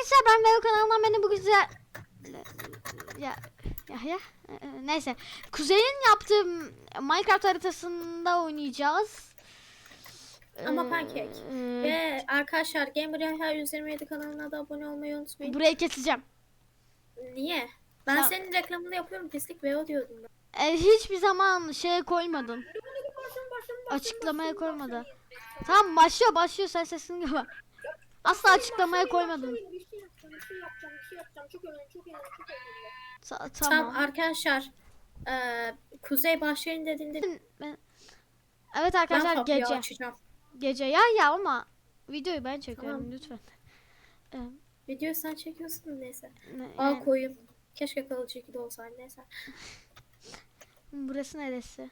arkadaşlar ben Veo kanalından beni bu güzel ya ya ya Ee, neyse Kuzey'in yaptığı Minecraft haritasında oynayacağız. Ama Ee, pancake. e, Ve arkadaşlar Gamer Yahya 127 kanalına da abone olmayı unutmayın. burayı keseceğim. Niye? Ben Tamam. senin reklamını yapıyorum. Pislik ve o diyordum ben. Ee, hiçbir zaman şeye koymadın. Açıklamaya koymadı. Tamam başlıyor başlıyor sen sesini gibi. Asla açıklamaya koymadın. Bir şey yapacağım, bir şey yapacağım. Çok önemli, çok önemli, çok önemli. Ta- Tamam, tamam. arkadaşlar. eee Kuzey başlayın dediğinde Ben- Evet arkadaşlar kapıyı gece. açacağım. Gece ya ya ama videoyu ben çekiyorum Tamam. lütfen. Ee, Videoyu sen çekiyorsun neyse. ne- Al yani- koyun. Keşke kalıcı ikili olsaydı neyse. burası neresi?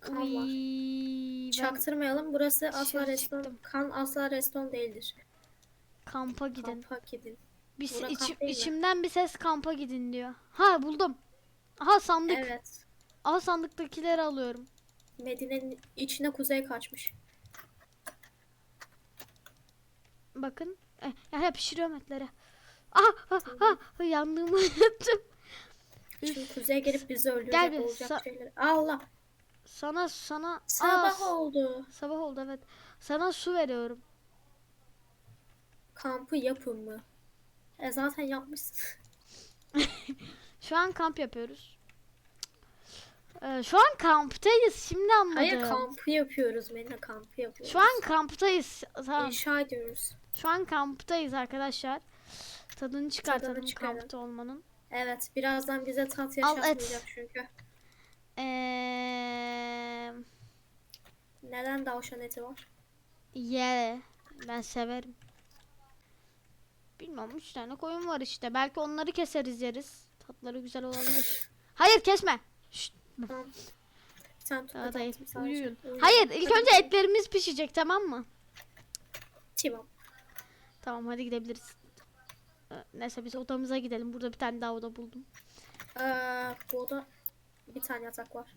Kan var. Uy, ben Çaktırmayalım. Burası asla Dışarı restoran. çıktım. Kan asla restoran değildir. Kampa gidin. Kampa gidin. Bir, Bura kamp değil mi? içimden bir ses kampa gidin diyor. Ha buldum. Aha sandık. Evet. Aha sandıktakileri alıyorum. Medine'nin içine kuzey kaçmış. Bakın. Eh, ya ya pişiriyorum etleri. Aha, ha, ha, ha, yandığımı unuttum. Şimdi kuzey gelip bizi öldürecek Gel bir olacak sa- şeyler. Allah. Sana sana Sabah Aa, oldu. sabah oldu evet. Sana su veriyorum. Kampı yapın mı? E zaten yapmışsın. Şu an kamp yapıyoruz. Ee, şu an kamptayız. Şimdi anladım. Hayır kampı yapıyoruz. Medine kampı yapıyoruz. Şu an kamptayız. Tamam. İnşa ediyoruz. Şu an kamptayız arkadaşlar. Tadını çıkartalım Tadını çıkaralım. kampta olmanın. Evet birazdan bize tat yaşatmayacak çünkü. Eee Neden tavşan eti var? ye ben severim. Bilmem üç tane koyun var işte. Belki onları keseriz yeriz. Tatları güzel olabilir. Hayır kesme. Şşt, tane daha attım sadece. Uyuyun. Hayır ilk önce etlerimiz pişecek tamam mı? Tamam. Tamam hadi gidebiliriz. Ee, Neyse biz odamıza gidelim. Burada bir tane daha oda buldum. Ee, bu oda bir tane yatak var.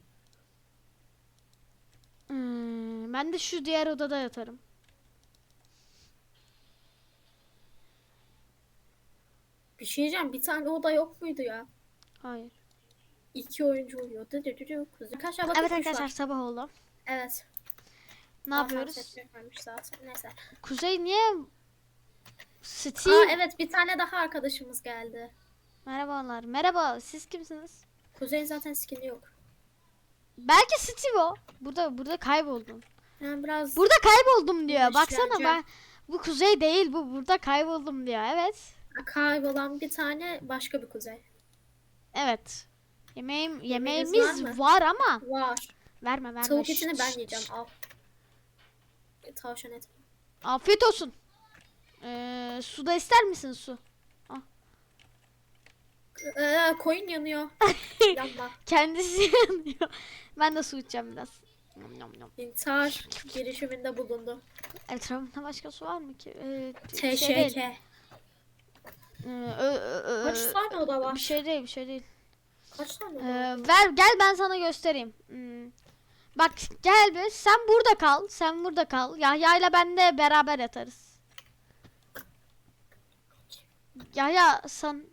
Hmm, ben de şu diğer odada yatarım. Bir şey diyeceğim. Bir tane oda yok muydu ya? Hayır. İki oyuncu uyuyor. Dı dı dı dı. Kuzey. Arkadaşlar bakın Evet kuş arkadaşlar var. sabah oldu. Evet. Ne Zaten yapıyoruz? zaten. Neyse. Kuzey niye? Aa evet bir tane daha arkadaşımız geldi. Merhabalar. Merhaba. Siz kimsiniz? Kuzey'in zaten skin'i yok. Belki Steve o. Burada burada kayboldum. Yani biraz Burada kayboldum diyor. Baksana bence. ben bu Kuzey değil bu. Burada kayboldum diyor. Evet. Kaybolan bir tane başka bir kuzey. Evet. Yemeğim yemeğimiz var mı? var ama Var. verme verme. Tavuk Şşt, etini ben şşt, yiyeceğim. şşt. Al. E, Tavşan eti. Afiyet olsun. Ee, su da ister misin su? Ee, koyun yanıyor. Yanma. Kendisi yanıyor. Ben de su içeceğim biraz. Nom nom nom. İntihar girişiminde bulundu. Etrafında başka su var mı ki? Ee, şey değil. TŞK. Ee, Kaç tane oda bir var? şey değil bir şey değil. Kaç tane Ee, oda var? ver gel ben sana göstereyim. Hmm. Bak gel bir sen burada kal. Sen burada kal. Yahya ile ben de beraber yatarız. Yahya sen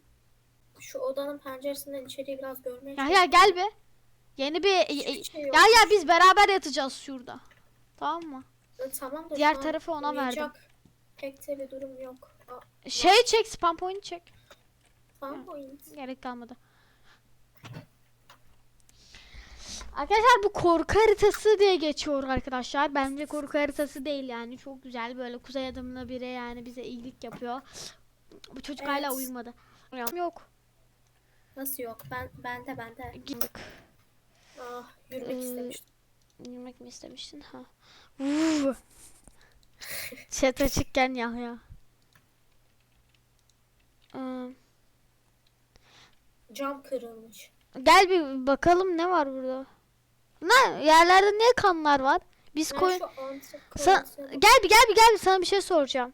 Şu odanın penceresinden içeriği biraz görmeye Yahya gel bir. Yeni bir Hiçbir şey yok. Yahya biz beraber yatacağız şurada. Tamam mı? Tamam da Diğer an tarafı ona verdim. uyuyacak Pek de bir durum yok. Şey çek spam point çek. Tamam point. Gerek kalmadı. Arkadaşlar bu korku haritası diye geçiyor arkadaşlar. Bence korku haritası değil yani. Çok güzel böyle kuzey adımlı biri yani bize iyilik yapıyor. Bu çocuk hala Evet. uyumadı. Yok. Nasıl yok? Ben bende bende. Gittik. Ah yürümek Ee, istemiştim. Yürümek mi istemiştin? Ha. Chat açıkken ya ya. Ee, Cam kırılmış. gel bir bakalım ne var burada. Ne yerlerde niye kanlar var? Biz antik Sen gel bir gel bir gel bir sana bir şey soracağım.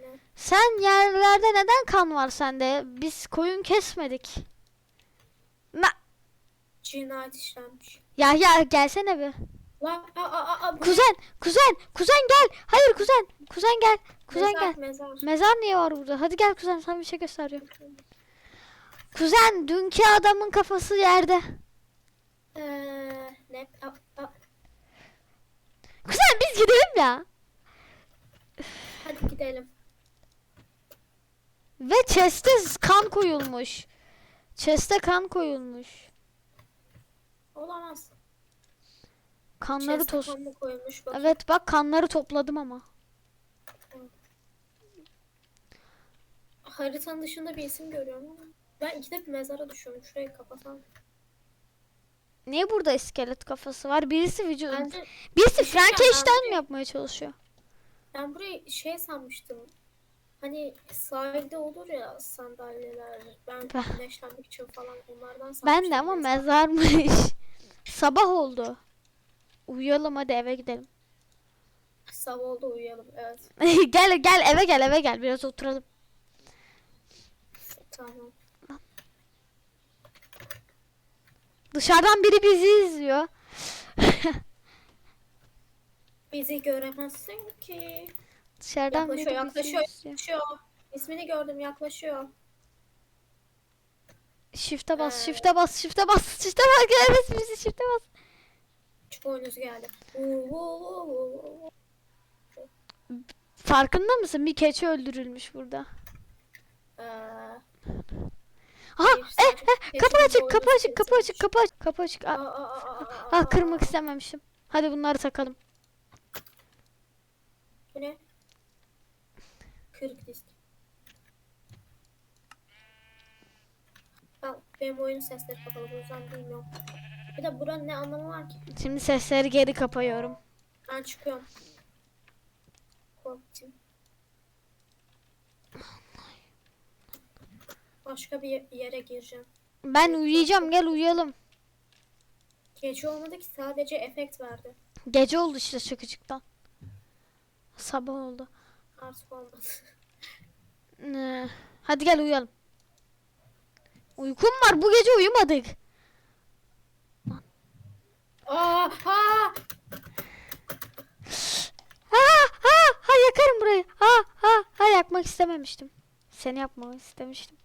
Ne? Sen yerlerde neden kan var sende? Biz koyun kesmedik. Na Cinayet işlenmiş. ya ya gelsene bir. Lan aa. bu ne? Kuzen, kuzen, kuzen gel. Hayır kuzen, kuzen gel. Kuzen mezar, gel. Mezar. Mezar niye var burada? Hadi gel kuzen sana bir şey gösteriyorum. Kuzen dünkü adamın kafası yerde. Ee, ne? Aa, aa. Kuzen biz gidelim ya. Hadi gidelim. Ve chest'e kan koyulmuş. Chest'e kan koyulmuş. Olamaz. Kanları toz. koymuş bak. Evet bak kanları topladım ama. Haritanın dışında bir isim görüyorum ama. Ben ikide bir mezara düşüyorum. Şurayı kapasam. Niye burada iskelet kafası var? Birisi vücut. Bence Birisi Bir şey Frankenstein mi yapmaya çalışıyor? ben burayı şey sanmıştım. Hani sahilde olur ya sandalyeler. Ben Ben- güneşlenmek için falan onlardan sanmıştım. Ben de ama mezar. mezarmış. Sabah oldu. Uyuyalım hadi eve gidelim. Sabah oldu uyuyalım. Evet. gel gel eve gel eve gel biraz oturalım. Tamam. Dışarıdan biri bizi izliyor. Bizi göremezsin ki. Dışarıdan Yaklaşıyor, biri yaklaşıyor, bizi izliyor. yaklaşıyor. İsmini gördüm, yaklaşıyor. Shift'e bas, Ee. shift'e bas, shift'e bas, shift'e bas. Gelmesin bizi shift'e bas. Çık oyunuz geldi. Farkında mısın? Bir keçi öldürülmüş burada. Ee, Aha, sadece eh, kapı açık, kapı açık, kapı açık, kapı açık, kapı açık. Ah, ah, kırmak istememiştim. Hadi bunları takalım. Bu ne? Kırık disk. Ben, benim oyun sesleri kapalı bu yüzden bilmiyorum. Bir de buranın ne anlamı var ki? Şimdi sesleri geri kapıyorum. Ben çıkıyorum. Korktum. Başka bir ye- yere gireceğim. Ben uyuyacağım, gel uyuyalım. Gece olmadı ki sadece efekt verdi. Gece oldu işte şakacıktan. Sabah oldu. Artık olmadı. Ee, hadi gel uyuyalım. Uykum var, bu gece uyumadık. Aa, ha! Ha ha ha yakarım burayı. Ha ha ha yakmak istememiştim. Seni yapmak istemiştim.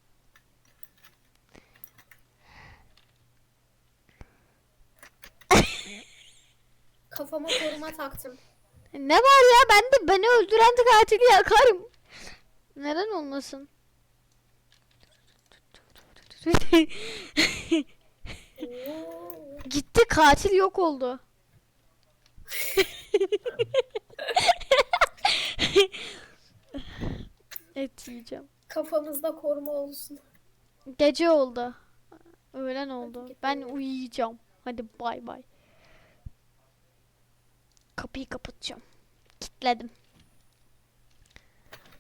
Kafama koruma taktım. Ne var ya ben de beni öldüren de katili yakarım. Neden olmasın? Oo. Gitti katil yok oldu. Et yiyeceğim. Kafamızda koruma olsun. Gece oldu. Öğlen oldu. Ben uyu. uyuyacağım. Hadi bay bay. Kapıyı kapatacağım. Kilitledim.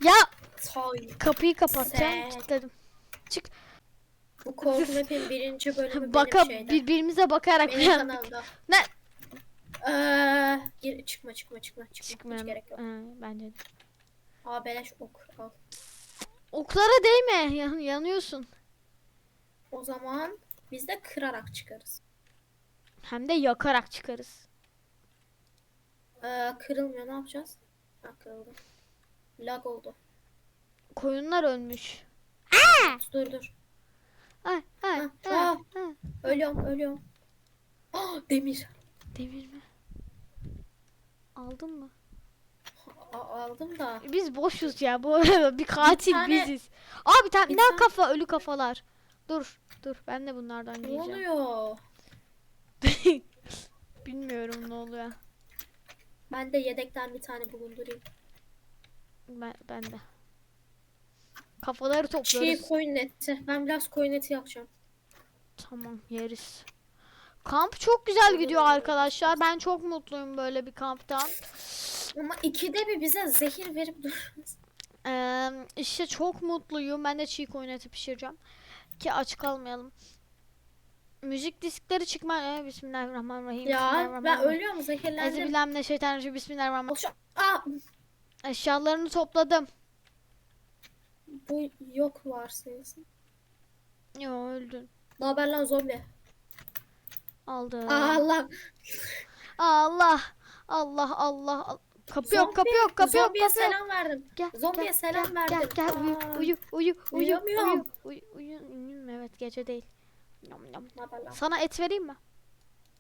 Ya kapıyı kapatacağım. Sen- Kilitledim. Çık. Bu korku map'in birinci bölümü Baka benim şeyde. birbirimize bakarak benim uyandık. kanalımda. Ne? Ee, gir, çıkma çıkma çıkma çıkma. Hiç Çıkmayalım. gerek yok. Ha, bence de. Aa beleş ok al. Oklara değme. Yan, yanıyorsun. O zaman biz de kırarak çıkarız. Hem de yakarak çıkarız. Ee, kırılmıyor ne yapacağız? Ha kırıldı. Lag oldu. Koyunlar ölmüş. Dur dur. Ay, ay, Ha, ay, aa. ay. Ölüyorum ölüyorum. Ah, demir. Demir mi? Aldın mı? A- aldım da. Biz boşuz ya bu bir katil tane- biziz. Aa bir tane bir tane- kafa ölü kafalar. Dur dur ben de bunlardan Ne giyeceğim. oluyor? Bilmiyorum ne oluyor. Ben de yedekten bir tane bulundurayım. Ben, ben de. Kafaları Çiğ topluyoruz. koyun eti. Ben biraz koyun eti yapacağım. Tamam yeriz. Kamp çok güzel gidiyor arkadaşlar. Ben çok mutluyum böyle bir kamptan. Ama ikide bir bize zehir verip duruyoruz. Ee, işte çok mutluyum. Ben de çiğ koyun eti pişireceğim. Ki aç kalmayalım. Müzik diskleri çıkma. Ee, Bismillahirrahmanirrahim. Ya ben Bismillahirrahmanirrahim. ölüyorum zehirlendim. Euzubillahimineşşeytanirracim. Bismillahirrahmanirrahim. Oluşa- Aa, Eşyalarını topladım. Bu yok varsayılsın. Yo öldün. Ne haber lan zombi? Aldım. Aa, Allah. Allah. Allah Allah. Allah. Kapı yok, kapı Zombi- yok, kapı yok, Zombiye kapı yok. selam verdim. Gel, Zombiye gel, selam gel, verdim. Gel, gel, uyu, uyu, uyu, uyu, uyu, uyu, uyu, uyu, evet gece değil. Nom, nom. Sana et vereyim mi?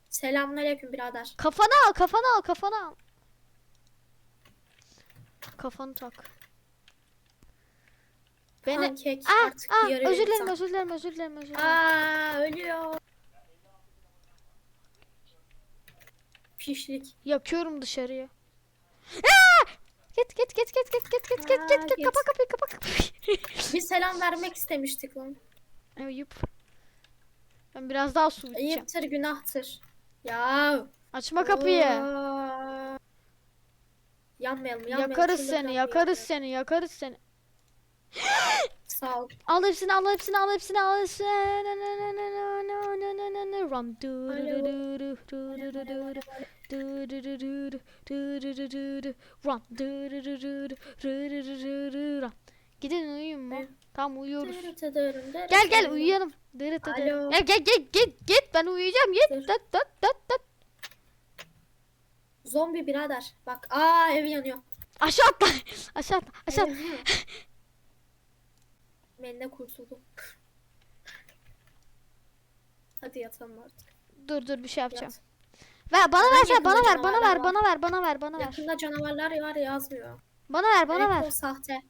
Selamünaleyküm birader. Kafanı al, kafanı al, kafanı al. Kafanı tak. Beni... Pankek Ah, artık ah, yarı özür dilerim, özür dilerim, özür dilerim, özür dilerim. Aa ölüyor. Pişlik. Yakıyorum dışarıyı. Aa! Git, git, git, git, git, git, git, git, Aa, git, git, kapa kapıyı, kapa kapıyı. Bir selam vermek istemiştik lan. Ayıp. Ben biraz daha su içeceğim. Ayıptır günahtır. Ya. Açma kapıyı. Aa. Yanmayalım yanmayalım. Yakarız seni, yakarız. seni, yakarız seni. Sağ ol. Al hepsini, al hepsini, al hepsini, al hepsini. Du- du. Run. Gidin uyuyun mu? Tamam uyuyoruz. Gel gel uyuyalım. Gel gel gel git git ben uyuyacağım git. Dıt dıt dıt dıt. Zombi birader. Bak aa ev yanıyor. Aşağı atla. Aşağı atla. Aşağı. Yanıyor. Ben de kurtuldum. Hadi yatalım artık. Dur dur bir şey yapacağım. Yat. Ver bana Neden versene bana ver bana ver bana ver bana ver bana ver. Yakında canavarlar var yazmıyor. Bana ver bana ki ver. Sahte.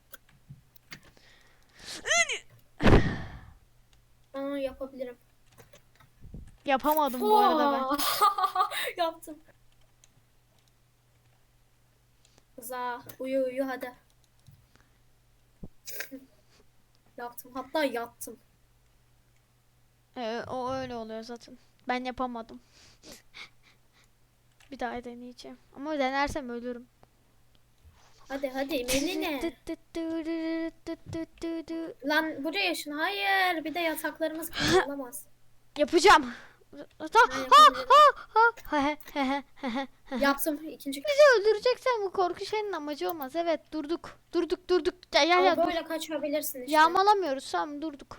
Onu yapabilirim. Yapamadım bu arada ben. Yaptım. Za uyu uyu hadi. Yaptım. Hatta yattım. Ee, o öyle oluyor zaten. Ben yapamadım. bir daha deneyeceğim. Ama denersem ölürüm. Hadi hadi Meline. Lan buraya yaşın. Hayır. Bir de yataklarımız olamaz. Yapacağım. Ha ha ha ha Yaptım ikinci kez. Bizi öldüreceksen bu korku şeyinin amacı olmaz. Evet durduk. Durduk durduk. Ya ya, ya Ama dur. böyle kaçabilirsin işte. Yağmalamıyoruz tamam durduk.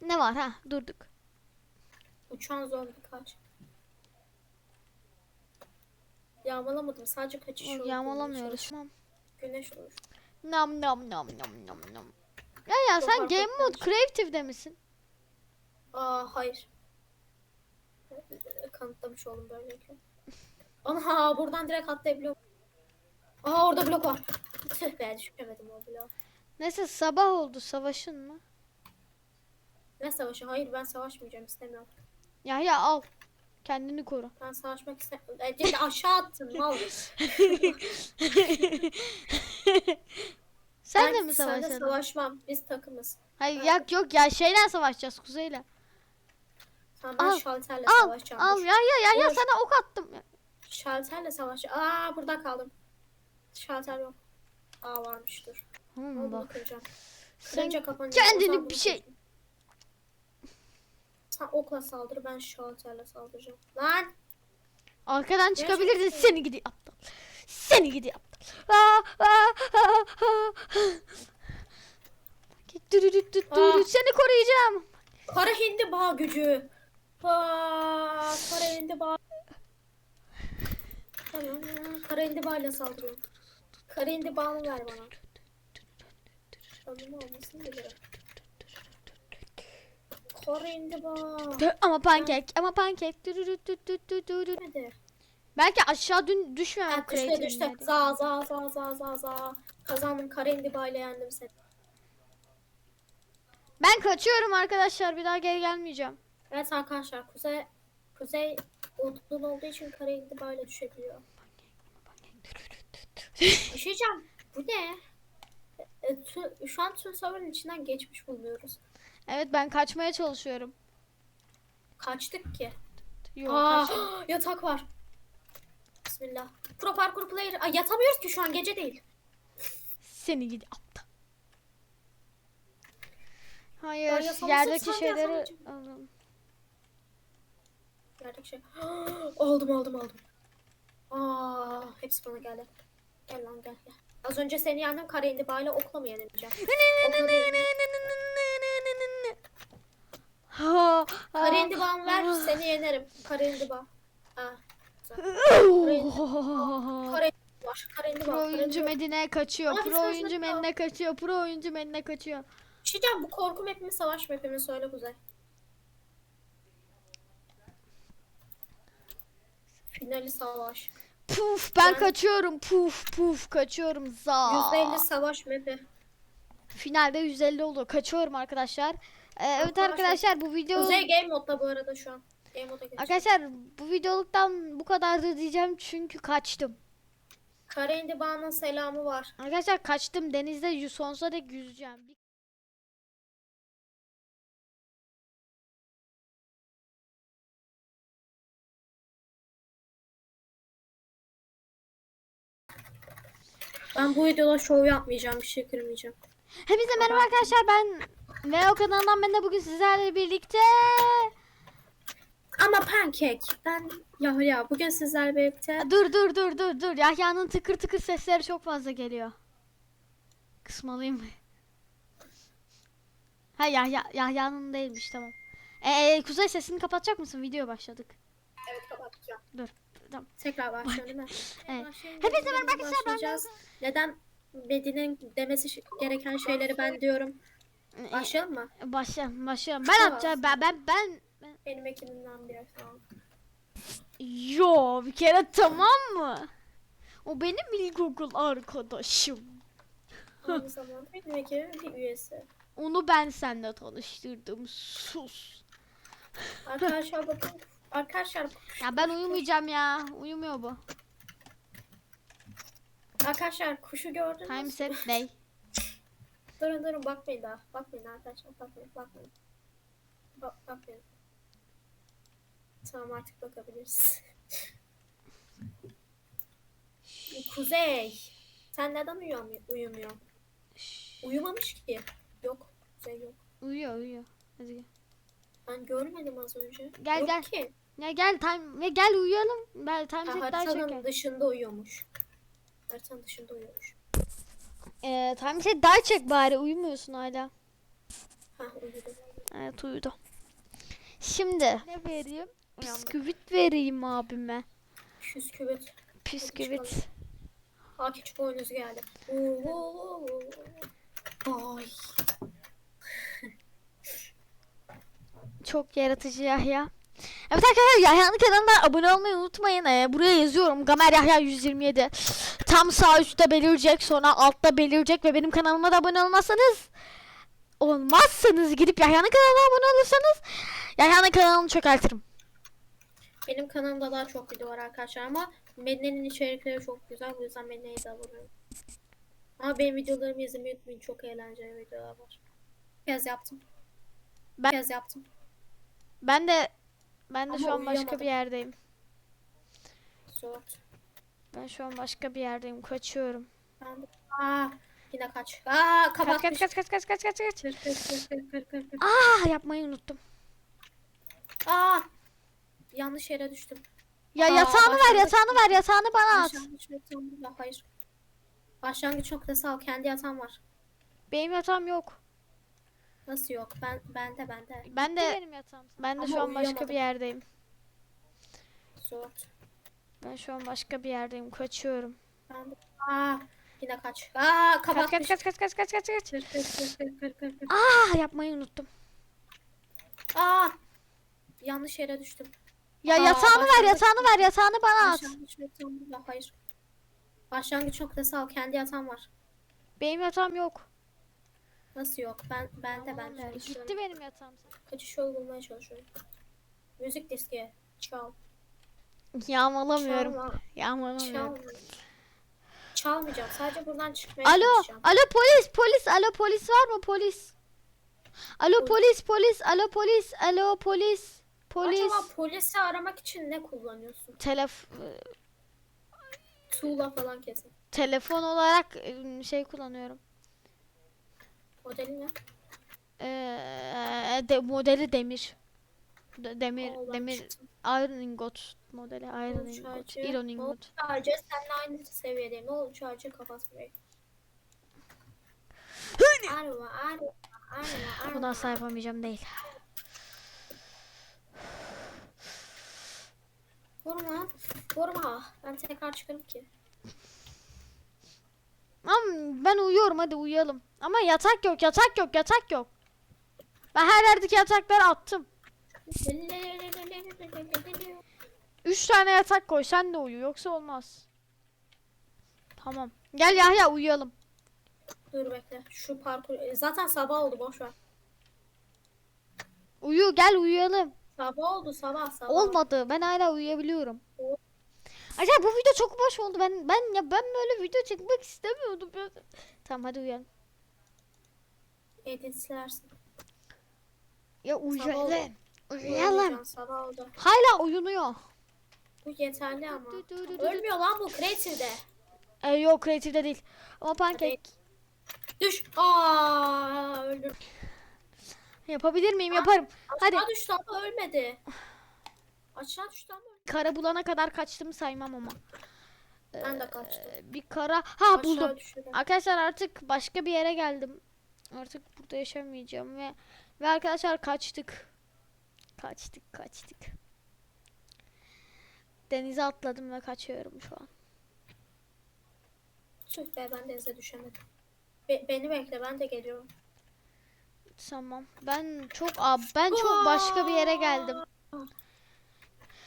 Ne var ha durduk. Uçan zombi kaç. Yağmalamadım. Sadece kaçış bulmaya Yağmalamıyoruz tamam. Güneş olur. Nam nam nam nam nam nam. Ya ya Çok sen game mode creative'de misin? Aa hayır. Kanıtlamış oldum böylece. Ana buradan direkt atlayabiliyorum. Aa orada blok var. Tüh be düşemedim o bloğu. Neyse sabah oldu savaşın mı? Ne savaşı? Hayır ben savaşmayacağım istemiyorum. Ya ya al. Kendini koru. Ben savaşmak istemiyorum. Ece aşağı attın mal. Sen ben de mi seninle savaşalım? savaşmam. Biz takımız. Hayır yok yok ya şeyle savaşacağız kuzeyle. Tamam ben Al, şalterle Al savaşacağım. al ya ya ya ya Dur. sana ok attım. Şalterle savaşacağım. Aa burada kaldım. Şalter yok. Aa varmış dur. Hmm, bak. kıracağım. Sen kendini bir şey- kıracağım. Sen okla saldır ben şalterle saldıracağım. Lan! arkadan çıkabilirdin Gerçekten. seni gidi aptal. Seni gidi aptal. Aa, aa, aa, aa. Dürü dürü dürü Aa. dürü. Seni koruyacağım. Kara hindi bağ gücü. Aa, kara hindi bağ. Tamam. Kara hindi bağıyla saldırıyorum. Kara bağını ver bana. Tamam olmasın. Kara bağ. Ama pankek ama pankek. Hadi. Belki aşağı dün düşmemem Ha, düştü düştü. Za za za za za za. Kazandım kara hindi bağıyla yendim seni. Ben kaçıyorum arkadaşlar. Bir daha geri gelmeyeceğim. Evet arkadaşlar kuzey kuzey uzun olduğu için kara hindi bağıyla düşebiliyor. Şey diyeceğim. Bu ne? E, tü- şu an tüm server'ın içinden geçmiş bulunuyoruz. Evet ben kaçmaya çalışıyorum. Kaçtık ki. Yok Aa, kaç- yatak var. Bismillah. Pro parkour player. Ay, yatamıyoruz ki şu an gece değil. Seni gidi aptal. Hayır yerdeki şeyleri alın. Yerdeki şey. aldım aldım aldım. Aa, hepsi bana geldi. Gel lan gel gel. Az önce seni yendim kara indibayla okla mı yenileceğim? Kara ha, indibağımı ver ah. seni yenerim. Kara indiba. Ha. Pro Kare var. Var. oyuncu. Medine kaçıyor. Abi Pro oyuncu. Medine kaçıyor. Pro oyuncu Medine kaçıyor. Bir şey bu korku map'i mi savaş map'i mi söyle Kuzey. Finali savaş. Puf ben Ben- kaçıyorum. Puf puf kaçıyorum. Za. %50 savaş map'i. Finalde 150 oldu. Kaçıyorum arkadaşlar. Ee, evet Arkadaşlar, bu video Kuzey game modda bu arada şu an. Game. Arkadaşlar bu videoluktan bu kadardı diyeceğim çünkü kaçtım. Kare indibağının selamı var. Arkadaşlar kaçtım denizde sonsuza dek yüzeceğim. Ben bu videoda şov yapmayacağım, bir şey kırmayacağım. Hepinize merhaba arkadaşlar ben Leo kanalından ben de bugün sizlerle birlikte Ama pancake. Ben ya ya bugün sizlerle birlikte Dur dur dur dur dur Yahya'nın tıkır tıkır sesleri çok fazla geliyor. Kısmalıyım? Ha Yahya Yahya'nın değilmiş tamam. Ee, Kuzey sesini kapatacak mısın? Video başladık. Evet kapatacağım. Dur. Tamam. Tekrar başlayalım değil mi? Evet. Başlayalım. Hepinize merhaba arkadaşlar, ben Başlayacağız. Neden Medine'nin demesi gereken şeyleri ben diyorum. Ee, Başlayalım mı? Başla, başlayalım. Ben Tamam. atacağım. Ben, ben, ben, ben- Benim ekibimden tamam. Yo, bir kere tamam mı? O benim ilkokul arkadaşım. Aynı zamanda benim bir üyesi. Onu ben seninle tanıştırdım. Sus. Arkadaşlar bakın. Arkadaşlar Ya ben uyumayacağım ya. Uyumuyor bu. arkadaşlar kuşu gördünüz Time mü? set day. Durun durun bakmayın daha. Bakmayın arkadaşlar bakmayın bakmayın. Bak, bakmayın. Tamam artık bakabiliriz. Kuzey. Sen neden uyuyamıyor, uyumuyorsun? Uyumamış ki. Yok. Kuzey yok. Uyuyor, uyuyor. Hadi gel. Ben görmedim az önce. Gel, yok gel. Ki. Ya gel time, ya gel uyuyalım. Ben time Ha, haritanın çeker. dışında uyuyormuş. Haritanın dışında uyuyormuş. Ee, time set day çek bari. Uyumuyorsun hala. Ha uyudu. Evet uyudu. Şimdi. Ne vereyim? Bisküvit vereyim abime. Küsküvit. Bisküvit. Ha küçük boynuz geldi. Oo, oo, oo. Ay. Çok yaratıcı Yahya. Evet arkadaşlar Yahya'nın kanalına abone olmayı unutmayın. Ee, buraya yazıyorum. Gamer Yahya 127. Tam sağ üstte belirecek. Sonra altta belirecek. Ve benim kanalıma da abone olmazsanız olmazsanız gidip Yahya'nın kanalına abone olursanız Yahya'nın kanalını çökertirim. Benim kanalımda daha çok video var arkadaşlar ama Medine'nin içerikleri çok güzel. Bu yüzden Medine'ye de abone olun. Ama benim videolarımı izlemeyi unutmayın. Çok eğlenceli videolar var. Kez yaptım. Ben- Kez yaptım. Ben de ben de Ama şu an başka uyuyamadım. bir yerdeyim. Zor. Ben şu an başka bir yerdeyim. Kaçıyorum. Aa, yine kaç. Aa, Kaç kapatmış. kaç kaç kaç kaç kaç kaç kaç. Kır, kır, kır, kır, kır, kır, kır. Ah yapmayı unuttum. Aa, yanlış yere düştüm. Ya Aa, yatağını ver yatağını ver yatağını bana at. Başlangıç noktası da hayır. Başlangıç noktası al. Kendi yatağım var. Benim yatağım yok. Nasıl yok? Ben bende bende. Ben de benim yatağım. Ben de Ama şu an başka bir yerdeyim. Zor. Ben şu an başka bir yerdeyim. Kaçıyorum. Ben de... Aa, yine kaç. Aa, Kaç kapatmış. kaç kaç kaç kaç kaç kaç kaç. Kır, kır, kır, kır, kır, kır, kır. Ah yapmayı unuttum. Aa, yanlış yere düştüm. Ya Aa, yatağını ver yatağını ver yatağını bana at. Başlangıç noktası da hayır. Başlangıç noktası al. Kendi yatağım var. Benim yatağım yok. Nasıl yok? Ben bende bende. Gitti benim yatağım. Kaçış yolu bulmaya çalışıyorum. Müzik diski. Çal. Yağmalamıyorum. Çalma. Yağmalamıyorum. Çalma. Çalmayacağım. Sadece buradan çıkmaya Alo, çalışacağım. alo polis, polis, alo polis var mı polis? Alo polis, polis, alo polis, alo polis, polis. Acaba polisi aramak için ne kullanıyorsun? Telef Tuğla falan kesin. telefon olarak e, şey kullanıyorum. Modeli ne? Ee, de, modeli demir. De- demir, Oğlan demir, çıktı. iron ingot modeli, iron ingot, iron ingot. çağcı seninle aynı seviyedeyim. Ne oldu çağcı kapat burayı. Arma, arma, arma, arma. Bunu asla yapamayacağım değil. Vurma. Vurma. Ben tekrar çıkarım ki. Ama ben uyuyorum hadi uyuyalım. Ama yatak yok yatak yok yatak yok. Ben her yerdeki yatakları attım. Üç tane yatak koy sen de uyu yoksa olmaz. Tamam. Gel Yahya uyuyalım. Dur bekle. Şu parkur. e, Zaten sabah oldu boş ver. Uyu gel uyuyalım. Sabah oldu sabah sabah. Olmadı. Ben hala uyuyabiliyorum. Acaba bu video çok boş oldu. Ben ben ya ben böyle video çekmek istemiyordum. Tamam hadi uyuyalım. Silersin. Ya uyuyalım. Uyuyalım. Uyuyacaksın, Sabah oldu. Hala uyunuyor. Bu yeterli ama. Du- du- du- du- Ölmüyor lan bu Creative'de. Ee, yok kreatifte değil. Ama pankek. Düş. Aa öldüm. Yapabilir miyim? Yaparım. Hadi. Aşağı düştü ama ölmedi. Aşağı düştü ama. Kara bulana kadar kaçtığımı saymam ama. Ben de kaçtım. Ee, bir kara. Ha buldum. Aşağı düştü. de. Arkadaşlar artık başka bir yere geldim. Artık burada yaşamayacağım ve ve arkadaşlar kaçtık. Kaçtık, kaçtık. Denize atladım ve kaçıyorum şu an. Tüh be ben denize düşemedim. Be- beni bekle ben de geliyorum. Tamam. Ben çok Aa, ben çok başka bir yere geldim.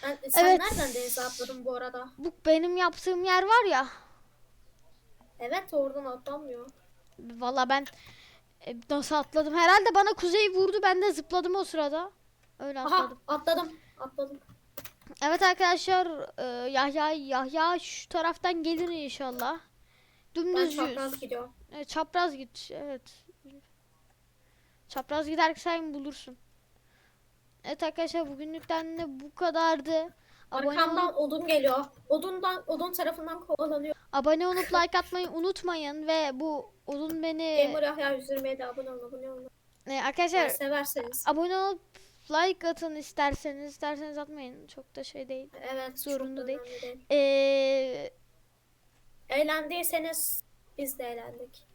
Ben, sen Evet. nereden denize atladın bu arada? Bu benim yaptığım yer var ya. Evet oradan atlanmıyor. Valla ben e, nasıl atladım? Herhalde bana kuzey vurdu. Ben de zıpladım o sırada. Öyle Aha atladım. atladım. Atladım. Evet arkadaşlar, e, Yahya Yahya şu taraftan gelir inşallah. Ben Dümdüz çapraz yüz. gidiyorum. E, çapraz git. Evet. Çapraz gidersen bulursun. Evet arkadaşlar bugünlükten de bu kadardı. Abone olup, Arkamdan odun geliyor. Odundan odun tarafından kovalanıyor. abone olup like atmayı unutmayın ve bu odun beni Gamer Yahya 127 abone olun abone olun. e, Eğer arkadaşlar severseniz. abone olup like atın isterseniz isterseniz atmayın çok da şey değil. Evet Zorunlu değil. değil. Ee, Eğlendiyseniz biz de eğlendik.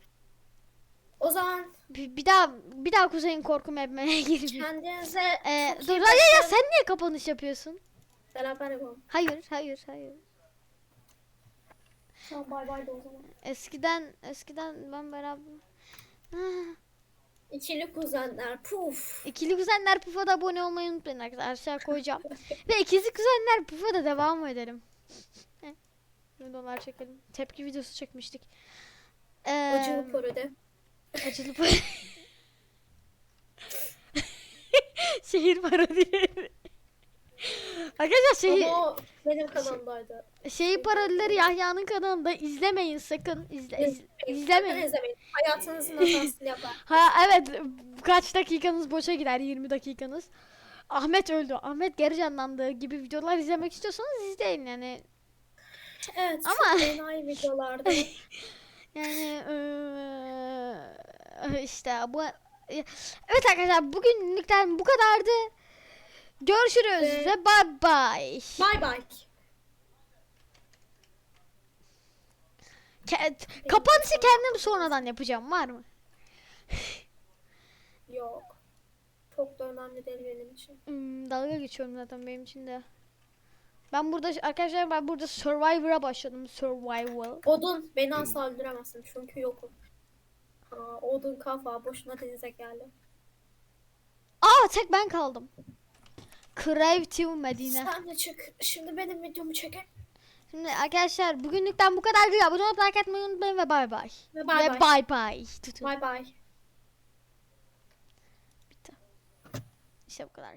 O zaman bir, bir daha bir daha kuzeyin korku map'ine girmeyeyim. kendinize Ee, çok dur iyi ya, ya bakın. sen niye kapanış yapıyorsun? Beraber yapalım. Hayır, hayır, hayır. Tamam bay bay da o zaman. Eskiden eskiden ben beraber Ah, İkili kuzenler puf. İkili kuzenler Pufa da abone olmayı unutmayın arkadaşlar. Aşağı koyacağım. Ve ikizi kuzenler Pufa da devam edelim. Heh, Videolar çekelim. Tepki videosu çekmiştik. Ee, Acılı parodi. Acılı pa- Şehir parodileri. Arkadaşlar şehir, Ama o benim kanalımdaydı. şehir parodileri Yahya'nın kanalında izlemeyin sakın. İzle, iz- izlemeyin. izlemeyin. Hayatınızın hatasını yapar. Ha evet kaç dakikanız boşa gider 20 dakikanız. Ahmet öldü. Ahmet geri canlandığı gibi videolar izlemek istiyorsanız izleyin yani. Evet Ama- videolardı. Yani işte bu Evet arkadaşlar bugünlükten bu kadardı. Görüşürüz Ve- ve bye bye. bay bay. Ke- Kapanışı kendim sonradan yapacağım var mı? Yok. Çok da önemli değil benim için. Hmm, dalga geçiyorum zaten benim için de. Ben burada arkadaşlar ben burada Survivor'a başladım. Survival. Odun beni asla öldüremezsin çünkü yokum. Aa, odun kafa boşuna denize geldi. Aa tek ben kaldım. Creative Medine. Sen de çık. Şimdi benim videomu çekin. Şimdi arkadaşlar bugünlükten bu kadar değil. Abone olup like atmayı unutmayın ve bay bay. Ve bay Ve bay. bay bay. Bay bay. İşte bu kadar.